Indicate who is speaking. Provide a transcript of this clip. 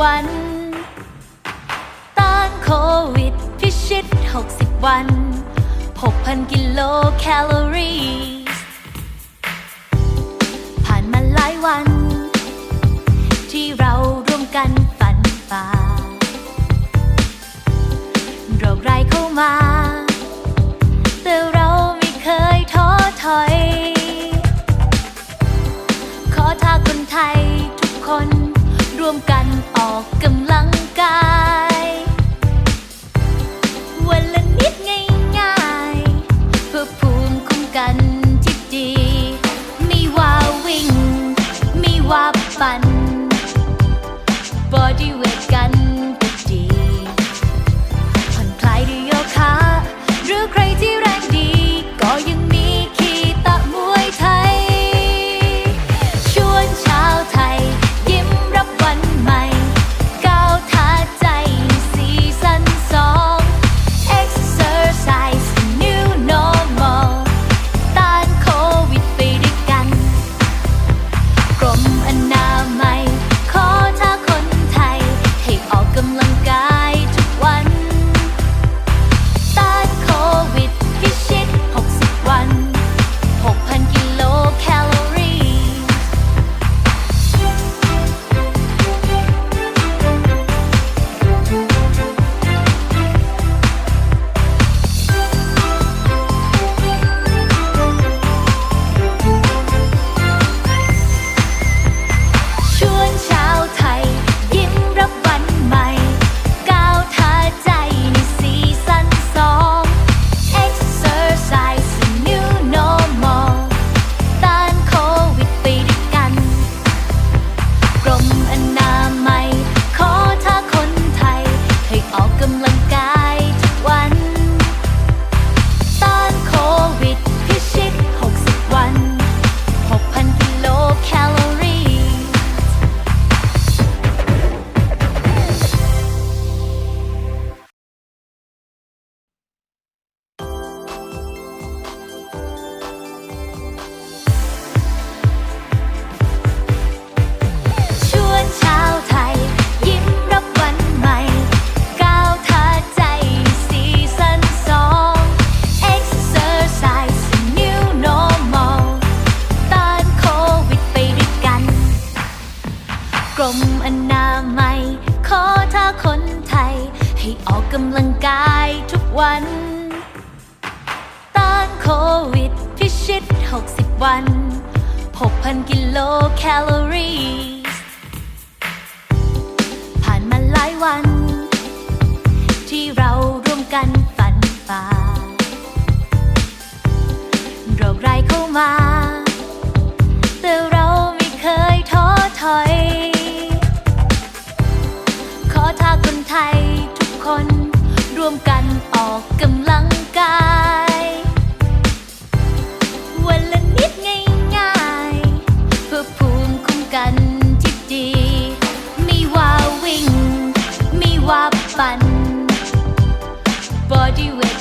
Speaker 1: วัน ต้านโควิดพิชิต 60 วัน 6,000 กิโลแคลอรี่ผ่านมาหลายวัน ที่เราร่วมกันฝันฝ่าโรคร้ายเข้ามา บอดี้เวทกันก็ดีผ่อนคลายด้โยคะหรือใครที่ กรมอนามัย ขอท้าคนไทย ให้ออกกำลังกายทุกวัน ต้านโควิด พิชิต 60 วัน 6,000 กิโลแคลอรีผ่านมาหลายวัน do it.